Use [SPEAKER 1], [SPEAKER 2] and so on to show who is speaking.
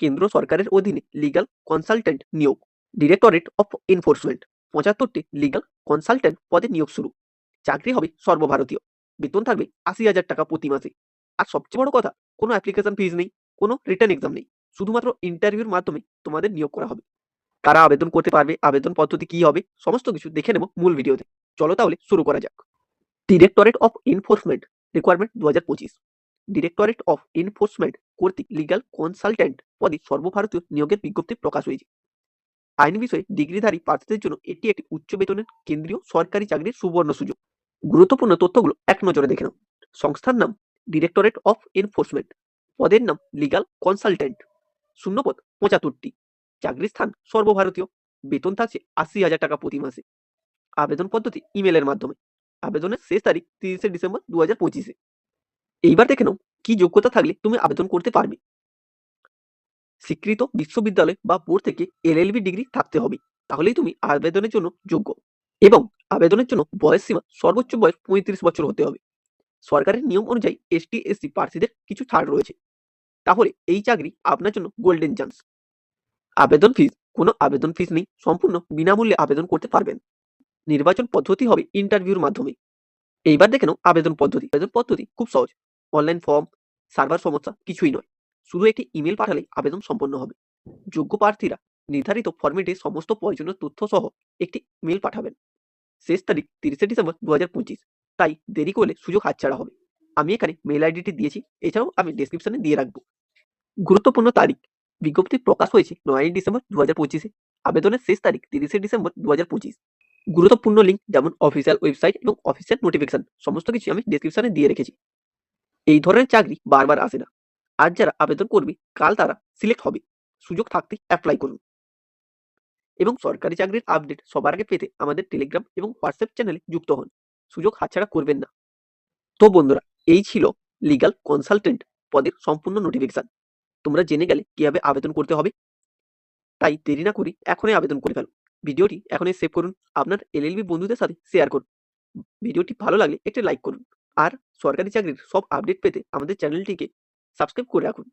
[SPEAKER 1] কেন্দ্র সরকারের অধীনে লিগাল কনসালট্যান্ট নিয়োগ ডিরেক্টরেট অফ এনফোর্সমেন্ট পঁচাত্তরটি লিগ্যাল কনসালট্যান্ট পদে নিয়োগ শুরু। চাকরি হবে সর্বভারতীয়, বেতন থাকবে আশি হাজার টাকা প্রতি মাসে। আর সবচেয়ে বড় কথা, কোনো অ্যাপ্লিকেশন ফিজ নেই, কোনো রিটার্ন এক্সাম নেই, শুধুমাত্র ইন্টারভিউর মাধ্যমে তোমাদের নিয়োগ করা হবে। কারা আবেদন করতে পারবে, আবেদন পদ্ধতি কি হবে, সমস্ত কিছু দেখে নেব মূল ভিডিওতে। চলো তাহলে শুরু করা যাক। ডিরেক্টরেট অফ এনফোর্সমেন্ট রিকোয়ারমেন্ট দু হাজার পঁচিশ ডিরেক্টরেট অফ এনফোর্সমেন্ট কর্তৃক লিগ্যাল কনসালট্যান্ট পদে সর্বভারতীয় নিয়োগের বিজ্ঞপ্তি প্রকাশ হয়েছে। আইন বিষয়ে ডিগ্রিধারী প্রার্থীদের জন্য এটি একটি উচ্চ বেতনের কেন্দ্রীয় সরকারি চাকরির সুবর্ণ সুযোগ। গুরুত্বপূর্ণ তথ্যগুলো এক নজরে দেখে নাও। সংস্থার নাম ডিরেক্টরেট অফ এনফোর্সমেন্ট পদের নাম লিগ্যাল কনসালট্যান্ট শূন্যপদ পঁচাত্তরটি। চাকরির স্থান সর্বভারতীয়। বেতন থাকছে আশি হাজার টাকা প্রতি মাসে। আবেদন পদ্ধতি ইমেলের মাধ্যমে। আবেদনের শেষ তারিখ তিরিশে ডিসেম্বর দু হাজার পঁচিশে। এইবার দেখে নাও কি যোগ্যতা থাকলে তুমি আবেদন করতে পারবে। স্বীকৃত বিশ্ববিদ্যালয় বা বোর্ড থেকে এলএলবি ডিগ্রি থাকতে হবে, তাহলেই তুমি আবেদনের জন্য যোগ্য এবং আবেদনের জন্য বয়স সীমা সর্বোচ্চ বয়স পঁয়ত্রিশ বছর হতে হবে। সরকারের নিয়ম অনুযায়ী এসটি এসসি প্রার্থীদের কিছু ছাড় রয়েছে, তাহলে এই চাকরি আপনার জন্য গোল্ডেন চান্স। আবেদন ফিস কোনো আবেদন ফিস নেই, সম্পূর্ণ বিনামূল্যে আবেদন করতে পারবেন। নির্বাচন পদ্ধতি হবে ইন্টারভিউর মাধ্যমে। এইবার দেখে নাও আবেদন পদ্ধতি। আবেদন পদ্ধতি খুব সহজ। অনলাইন ফর্ম সার্ভার সমস্যা কিছুই নয়। শুধু একটি ইমেল পাঠালে আবেদন সম্পন্ন হবে। যোগ্য প্রার্থীরা নির্ধারিত ফরম্যাটে সমস্ত প্রয়োজনীয় তথ্য সহ একটি মেল পাঠাবেন। শেষ তারিখ তিরিশে ডিসেম্বর দু তাই দেরি করলে সুযোগ হাতছাড়া হবে। আমি এখানে মেল আইডিটি দিয়েছি। এছাড়াও আমি ডেসক্রিপশনে দিয়ে রাখব। গুরুত্বপূর্ণ তারিখ। বিজ্ঞপ্তি প্রকাশ হয়েছে নয়ই ডিসেম্বর দু হাজার পঁচিশে। আবেদনের শেষ তারিখ তিরিশে ডিসেম্বর দু হাজার পঁচিশ। গুরুত্বপূর্ণ লিঙ্ক যেমন অফিসিয়াল ওয়েবসাইট এবং অফিসিয়াল নোটিফিকেশন সমস্ত কিছু আমি ডেসক্রিপশনে দিয়ে রেখেছি। এই ধরনের চাকরি বারবার আসে না। আজ যারা আবেদন করবে, কাল তারা সিলেক্ট হবে। সুযোগ থাকতে অ্যাপ্লাই করুন। এবং সরকারি চাকরির আপডেট সবার আগে পেতে আমাদের টেলিগ্রাম এবং হোয়াটসঅ্যাপ চ্যানেলে যুক্ত হন। সুযোগ হাতছাড়া করবেন না। তো বন্ধুরা, এই ছিল লিগাল কনসালটেন্ট পদের সম্পূর্ণ নোটিফিকেশন তোমরা জেনে গেলে কীভাবে আবেদন করতে হবে? তাই দেরি না করি এখনই আবেদন করে ফেলো। ভিডিওটি এখনই সেভ করুন। আপনার এলএলবি বন্ধুদের সাথে শেয়ার করুন। ভিডিওটি ভালো লাগলে একটি লাইক করুন। আর সরকারি চাকরির সব আপডেট পেতে আমাদের চ্যানেলটিকে সাবস্ক্রাইব করে রাখুন।